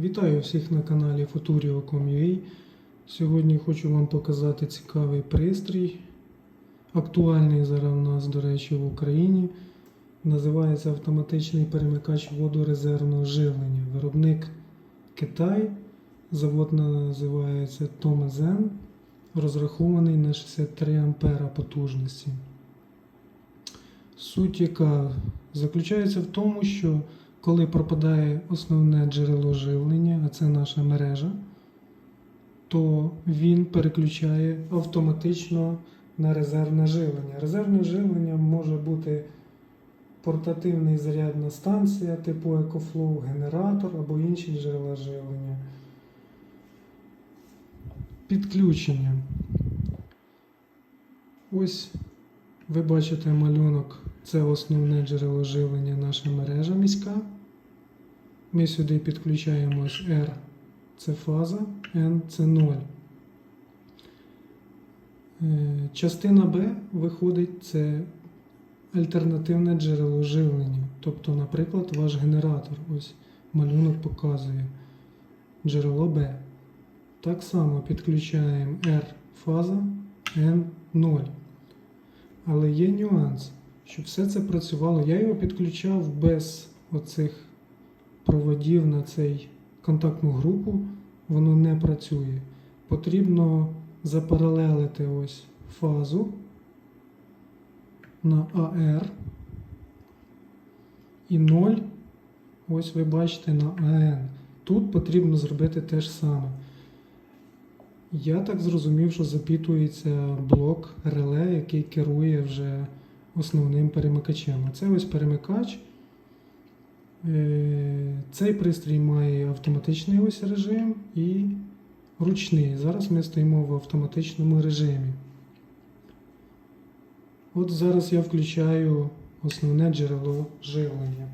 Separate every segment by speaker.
Speaker 1: Вітаю всіх на каналі Futurio.com.ua Сьогодні хочу вам показати цікавий пристрій, актуальний зараз у нас, до речі, в Україні. Називається автоматичний перемикач водорезервного живлення. Виробник Китай. Завод називається Томазен, розрахований на 63 ампера потужності. Суть яка заключається в тому, що коли пропадає основне джерело живлення, а це наша мережа, то він переключає автоматично на резервне живлення. Резервне живлення може бути портативний зарядна станція типу EcoFlow, генератор або інші джерела живлення. Підключення. Ось ви бачите малюнок, це основне джерело живлення, наша мережа міська. Ми сюди підключаємо R це фаза, N це 0. Е, Частина B виходить це альтернативне джерело живлення. Тобто, наприклад, ваш генератор. Ось малюнок показує джерело B. Так само підключаємо R фаза, N 0. Але є нюанс, щоб все це працювало. Я його підключав без оцих проводів на цей контактну групу, воно не працює. Потрібно запаралелити ось фазу на AR і 0. Ось ви бачите на AN. Тут потрібно зробити те ж саме. Я так зрозумів, що запітується блок реле, який керує вже основним перемикачем. Це ось перемикач. Е, Цей пристрій має автоматичний ось режим і ручний. Зараз ми стоїмо в автоматичному режимі. От зараз я включаю основне джерело живлення.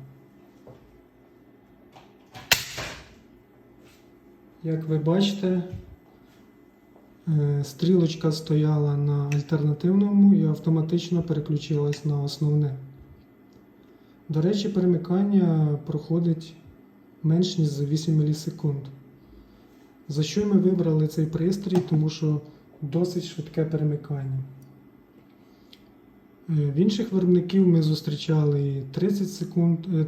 Speaker 1: Як ви бачите, е, стрілочка стояла на альтернативному і автоматично переключилась на основне. До речі, перемикання проходить менш ніж за 8 мілісекунд. За що ми вибрали цей пристрій? Тому що досить швидке перемикання. Е, В інших виробників ми зустрічали і 30 секунд, е,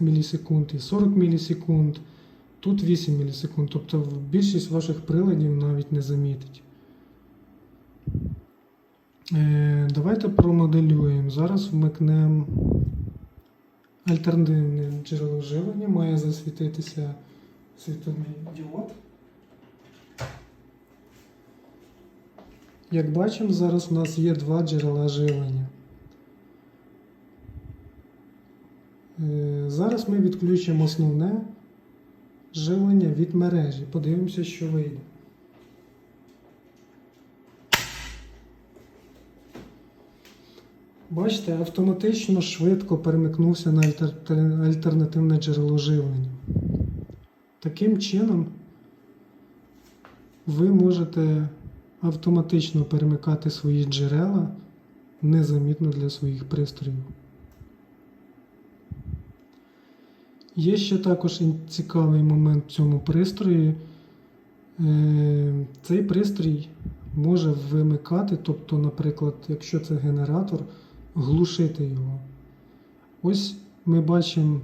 Speaker 1: мілісекунд, і 40 мілісекунд. Тут 8 мілісекунд. Тобто більшість ваших приладів навіть не замітить. Е, Давайте промоделюємо. Зараз вмикнемо альтернативне джерело живлення. Має засвітитися світловий діод. Як бачимо, зараз у нас є два джерела живлення. Е, Зараз ми відключимо основне живлення від мережі. Подивимося, що вийде. Бачите, автоматично швидко перемикнувся на альтер- альтернативне джерело живлення. Таким чином, ви можете автоматично перемикати свої джерела незамітно для своїх пристроїв. Є ще також цікавий момент в цьому пристрої. Е, Цей пристрій може вимикати, тобто, наприклад, якщо це генератор, глушити його. Ось ми бачимо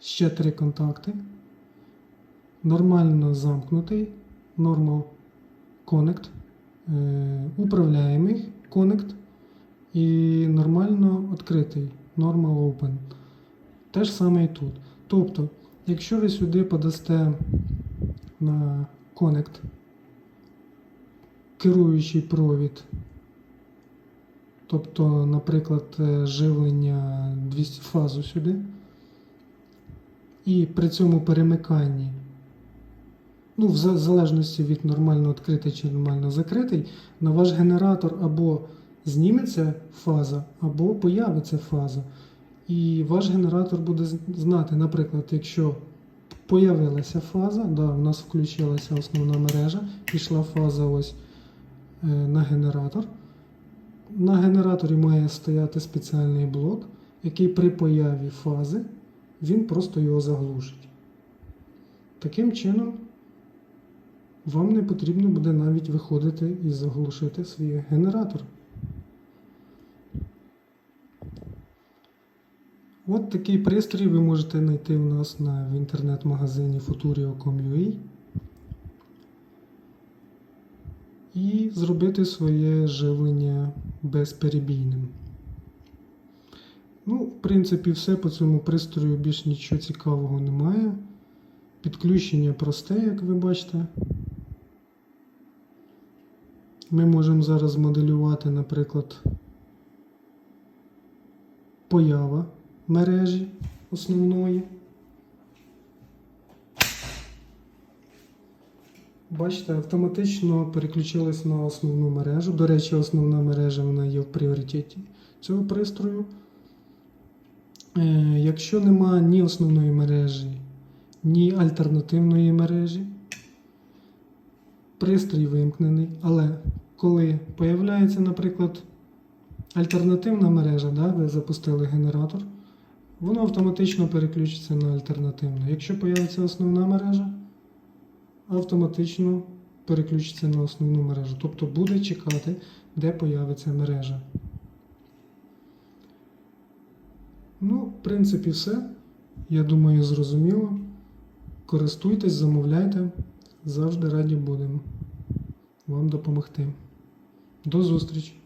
Speaker 1: ще три контакти. Нормально замкнутий, normal connect, управляємий connect і нормально відкритий normal open. Те ж саме і тут. Тобто, якщо ви сюди подасте на Connect керуючий провід, тобто, наприклад, е, живлення 200 фазу сюди, і при цьому перемиканні, ну, в залежності від нормально відкритий чи нормально закритий, на ваш генератор або зніметься фаза, або появиться фаза. І ваш генератор буде знати, наприклад, якщо появилася фаза, да, у нас включилася основна мережа, пішла фаза ось е, на генератор. На генераторі має стояти спеціальний блок, який при появі фази він просто його заглушить. Таким чином, вам не потрібно буде навіть виходити і заглушити свій генератор. От такий пристрій ви можете знайти у нас на, в інтернет-магазині futurio.com.ua і зробити своє живлення безперебійним. Ну, в принципі, все по цьому пристрою більш нічого цікавого немає. Підключення просте, як ви бачите. Ми можемо зараз моделювати, наприклад, поява мережі основної. Бачите, автоматично переключилась на основну мережу. До речі, основна мережа вона є в пріоритеті цього пристрою. Е, якщо нема ні основної мережі, ні альтернативної мережі, пристрій вимкнений, але коли появляється, наприклад, альтернативна мережа, да, ви запустили генератор, воно автоматично переключиться на альтернативну. Якщо появиться основна мережа, автоматично переключиться на основну мережу. Тобто буде чекати, де появиться мережа. Ну, в принципі, все. Я думаю, зрозуміло. Користуйтесь, замовляйте. Завжди раді будемо вам допомогти. До зустрічі!